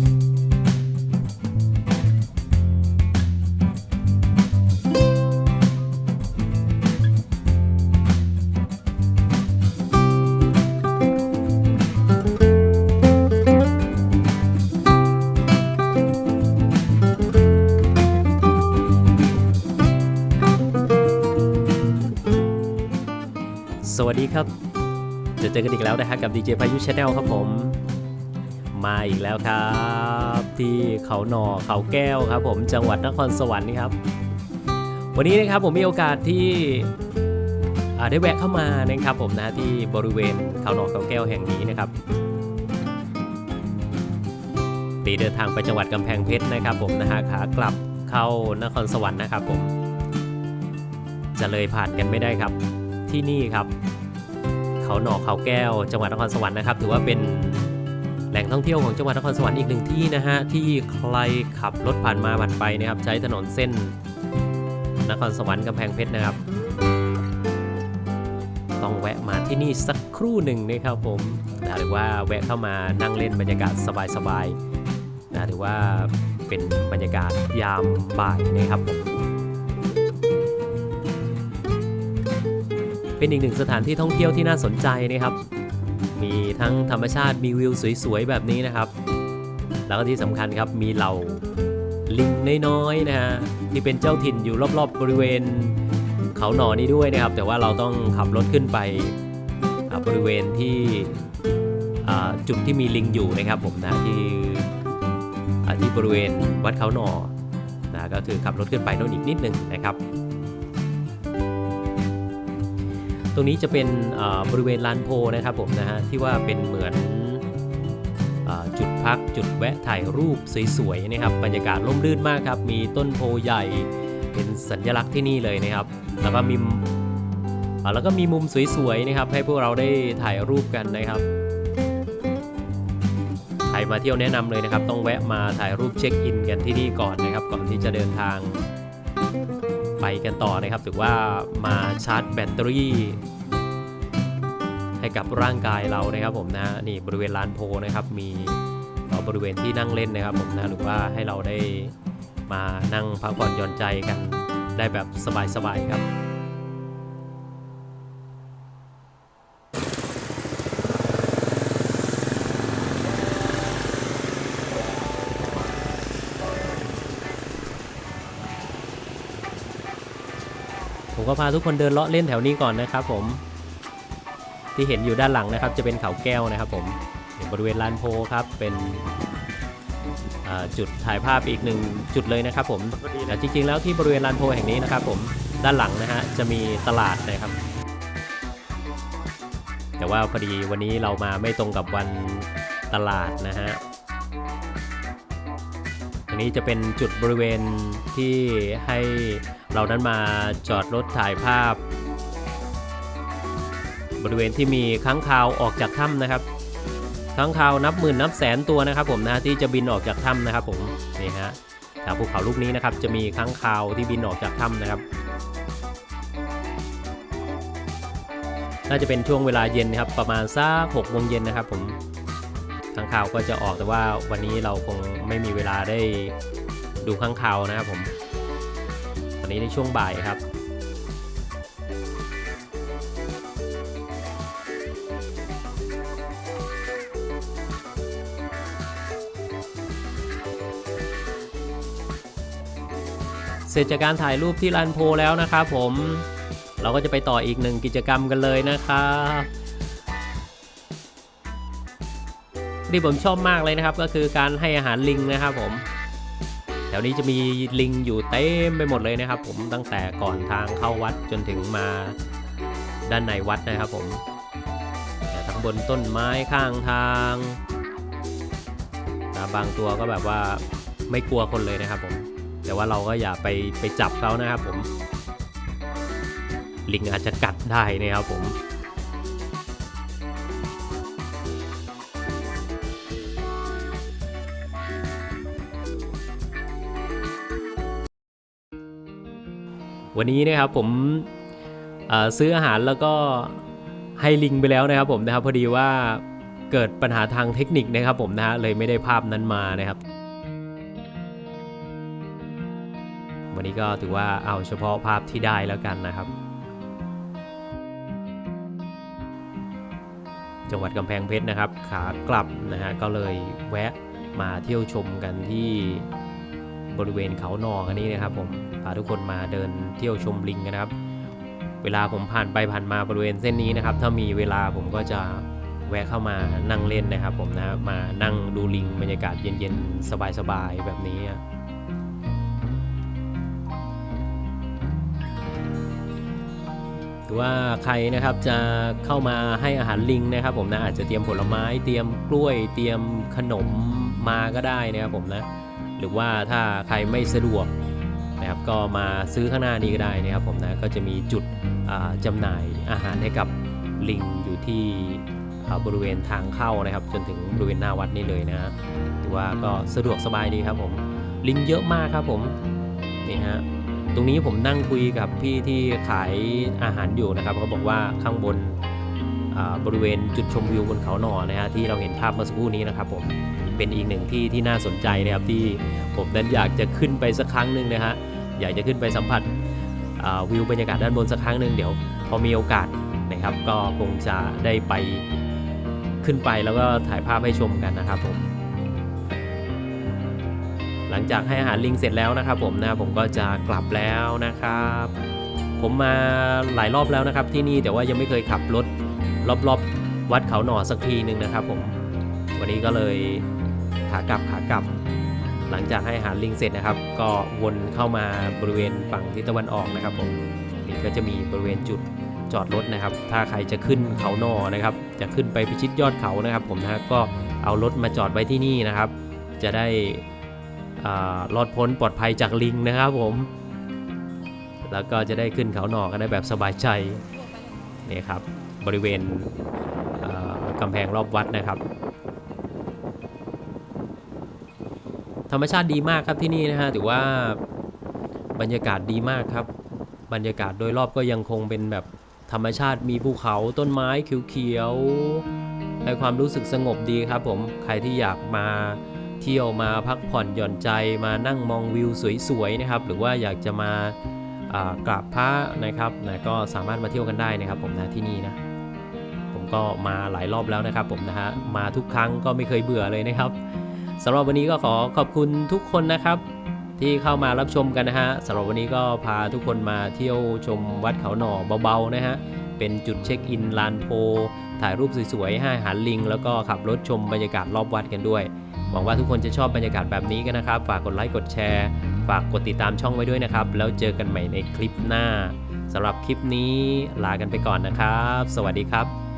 สวัสดีครับ จะเจอกันอีกแล้วนะฮะกับดีเจพายุชาแนลครับผม มาอีกแล้วครับ ที่เขาหนอเขาแก้วครับ ผมจังหวัดนครสวรรค์นี่ครับ วันนี้นะครับผมมีโอกาสที่ได้แวะเข้ามานะครับผมนะที่บริเวณเขาหนอเขาแก้วแห่งนี้นะครับตีเดินทางไปจังหวัดกำแพงเพชรนะครับ ผมนะฮะขากลับเข้านครสวรรค์นะครับ ผม จะเลยผ่านกันไม่ได้ครับที่นี่ครับ เขาหนอเขาแก้ว จังหวัดนครสวรรค์นะครับ ถือว่าเป็น แหล่งท่องเที่ยวของจังหวัดนครสวรรค์อีกหนึ่งที่นะฮะที่ใครขับรถผ่านมาผ่านไปนะครับ ใช้ถนนเส้น นครสวรรค์กำแพงเพชรนะครับ ต้องแวะมาที่นี่สักครู่หนึ่งนะครับผมนะหรือว่าแวะเข้ามานั่งเล่นบรรยากาศสบายๆนะหรือว่าเป็นบรรยากาศยามบ่ายนะครับผมเป็นอีกหนึ่งสถานที่ท่องเที่ยวที่น่าสนใจนะครับ มีทั้งธรรมชาติมีวิวสวยๆแบบนี้นะครับ แล้วก็ที่สำคัญครับมีเหล่าลิงน้อยๆนะฮะที่เป็นเจ้าถิ่นอยู่รอบๆบบริเวณเขาหนอนี้ด้วยนะครับ แต่ว่าเราต้องขับรถขึ้นไปบริเวณที่จุดที่มีลิงอยู่นะครับผมนะที่ที่บริเวณวัดเขาหนอนะก็คือขับรถขึ้นไปโน่นอีกนิดหนึงนะครับ ตรงนี้จะเป็นบริเวณลานโพนะครับผมนะฮะที่ว่าเป็นเหมือนอจุดพักจุดแวะถ่ายรูปสวยๆนะครับบรรยากาศร่มรื่นมากครับ มีต้นโพใหญ่เป็นสัญลักษณ์ที่นี่เลยนะครับ แล้วก็มีแล้วก็มีมุมสวยๆนะครับ ให้พวกเราได้ถ่ายรูปกันนะครับใครมาเที่ยวแนะนำเลยนะครับ ต้องแวะมาถ่ายรูปเช็คอินกันที่นี่ก่อนนะครับ ก่อนที่จะเดินทาง ไปกันต่อนะครับถือว่ามาชาร์จแบตเตอรี่ให้กับร่างกายเรานะครับผมนะนี่บริเวณลานโพนะครับมีต่อบริเวณที่นั่งเล่นนะครับผมนะหรือว่าให้เราได้มานั่งพักผ่อนหย่อนใจกันได้แบบสบายๆครับ ก็พาทุกคนเดินเลาะเล่นแถวนี้ก่อนนะครับผม ที่เห็นอยู่ด้านหลังนะครับจะเป็นเขาแก้วนะครับผมบริเวณลานโพครับเป็นจุดถ่ายภาพอีกหนึ่งจุดเลยนะครับผมแต่จริงๆแล้วที่บริเวณลานโพแห่งนี้นะครับผมด้านหลังนะฮะจะมีตลาดนะครับ แต่ว่าพอดีวันนี้เรามาไม่ตรงกับวันตลาดนะฮะ นี้จะเป็นจุดบริเวณที่ให้เรานั้นมาจอดรถถ่ายภาพ บริเวณที่มีค้างคาวออกจากถ้ำนะครับค้างคาวนับหมื่นนับแสนตัวนะครับ ผมนะที่จะบินออกจากถ้ำนะครับ ผมนี่ฮะแถวภูเขาลูกนี้นะครับ จะมีค้างคาวที่บินออกจากถ้ำนะครับน่าจะเป็นช่วงเวลาเย็นนะครับ ประมาณสักหกโมงเย็นนะครับผม ค้างคาวก็จะออกแต่ว่าวันนี้เราคงไม่มีเวลาได้ดูค้างคาวนะครับผมตอนนี้ในช่วงบ่ายครับเสร็จจากการถ่ายรูปที่ลานโพแล้วนะครับผม เราก็จะไปต่ออีกหนึ่งกิจกรรมกันเลยนะครับ ที่ผมชอบมากเลยนะครับ ก็คือการให้อาหารลิงนะครับผมแถวนี้จะมีลิงอยู่เต็มไปหมดเลยนะครับ ผมตั้งแต่ก่อนทางเข้าวัดจนถึงมาด้านในวัดนะครับผมทั้งบนต้นไม้ข้างทางบางตัวก็แบบว่าไม่กลัวคนเลยนะครับผม แต่ว่าเราก็อย่าไปไปจับเขานะครับผม ลิงอาจจะกัดได้นะครับผม วันนี้นะครับผมซื้ออาหารแล้วก็ให้ลิงไปแล้วนะครับผมนะครับพอดีว่าเกิดปัญหาทางเทคนิคนะครับผมนะฮะเลยไม่ได้ภาพนั้นมานะครับ วันนี้ก็ถือว่าเอาเฉพาะภาพที่ได้แล้วกันนะครับ จังหวัดกำแพงเพชรนะครับ ขากลับนะฮะก็เลยแวะมาเที่ยวชมกันที่ บริเวณเขาหนอกันนี้นะครับ ผมพาทุกคนมาเดินเที่ยวชมลิงกันนะครับ เวลาผมผ่านไปผ่านมาบริเวณเส้นนี้นะครับ ถ้ามีเวลาผมก็จะแวะเข้ามานั่งเล่นนะครับ ผมนะมานั่งดูลิงบรรยากาศเย็นๆสบายๆแบบนี้ือว่าใครนะครับจะเข้ามาให้อาหารลิงนะครับ ผมนะอาจจะเตรียมผลไม้เตรียมกล้วยเตรียมขนมมาก็ได้นะครับผมนะ หรือว่าถ้าใครไม่สะดวกนะครับก็มาซื้อข้างหน้านี้ก็ได้นะครับผมนะก็จะมีจุดอ่าจำหน่ายอาหารให้กับลิงอยู่ที่บริเวณทางเข้านะครับ จนถึงบริเวณหน้าวัดนี่เลยนะฮะถือว่าก็สะดวกสบายดีครับผมลิงเยอะมากครับผมนี่ฮะตรงนี้ผมนั่งคุยกับพี่ที่ขายอาหารอยู่นะครับเขาบอกว่าข้างบนบริเวณจุดชมวิวบนเขาหนอนะฮะที่เราเห็นภาพเมื่อสักครู่นี้นะครับผม เป็นอีกหนึ่งที่ที่น่าสนใจนะครับที่ผมนั้นอยากจะขึ้นไปสักครั้งหนึ่งนะฮะอยากจะขึ้นไปสัมผัสวิวบรรยากาศด้านบนสักครั้งหนึ่งเดี๋ยวพอมีโอกาสนะครับ ก็คงจะได้ไปขึ้นไปแล้วก็ถ่ายภาพให้ชมกันนะครับผม หลังจากให้อาหารลิงเสร็จแล้วนะครับ ผมนะผมก็จะกลับแล้วนะครับ ผมมาหลายรอบแล้วนะครับ ที่นี่แต่ว่ายังไม่เคยขับรถรอบๆวัดเขาหน่อสักทีหนึ่งนะครับ ผม วันนี้ก็เลย ขากลับขากลับ หลังจากให้อาหารลิงเสร็จนะครับ ก็วนเข้ามาบริเวณฝั่งทิศตะวันออกนะครับผมนี่ก็จะมีบริเวณจุดจอดรถนะครับ ถ้าใครจะขึ้นเขานอนะครับ จะขึ้นไปพิชิตยอดเขานะครับ ผมนะก็เอารถมาจอดไว้ที่นี่นะครับ จะได้รอดพ้นปลอดภัยจากลิงนะครับผม แล้วก็จะได้ขึ้นเขาหนอกันได้แบบสบายใจนี่ครับ บริเวณกำแพงรอบวัดนะครับ ธรรมชาติดีมากครับที่นี่นะฮะถือว่าบรรยากาศดีมากครับ บรรยากาศโดยรอบก็ยังคงเป็นแบบธรรมชาติมีภูเขาต้นไม้เขียวๆให้ความรู้สึกสงบดีครับผมใครที่อยากมาเที่ยวมาพักผ่อนหย่อนใจมานั่งมองวิวสวยๆนะครับ หรือว่าอยากจะมากราบพระนะครับนะก็สามารถมาเที่ยวกันได้นะครับ ผมนะที่นี่นะผมก็มาหลายรอบแล้วนะครับ ผมนะฮะมาทุกครั้งก็ไม่เคยเบื่อเลยนะครับ สำหรับวันนี้ก็ขอขอบคุณทุกคนนะครับ ที่เข้ามารับชมกันนะฮะสำหรับวันนี้ก็พาทุกคนมาเที่ยวชมวัดเขาหน่อเบาๆนะฮะเป็นจุดเช็คอินลานโพ ถ่ายรูปสวยๆให้อาหารลิง แล้วก็ขับรถชมบรรยากาศรอบวัดกันด้วยหวังว่าทุกคนจะชอบบรรยากาศแบบนี้กันนะครับ ฝากกดไลค์กดแชร์ ฝากกดติดตามช่องไว้ด้วยนะครับ แล้วเจอกันใหม่ในคลิปหน้าสำหรับคลิปนี้ลากันไปก่อนนะครับ สวัสดีครับ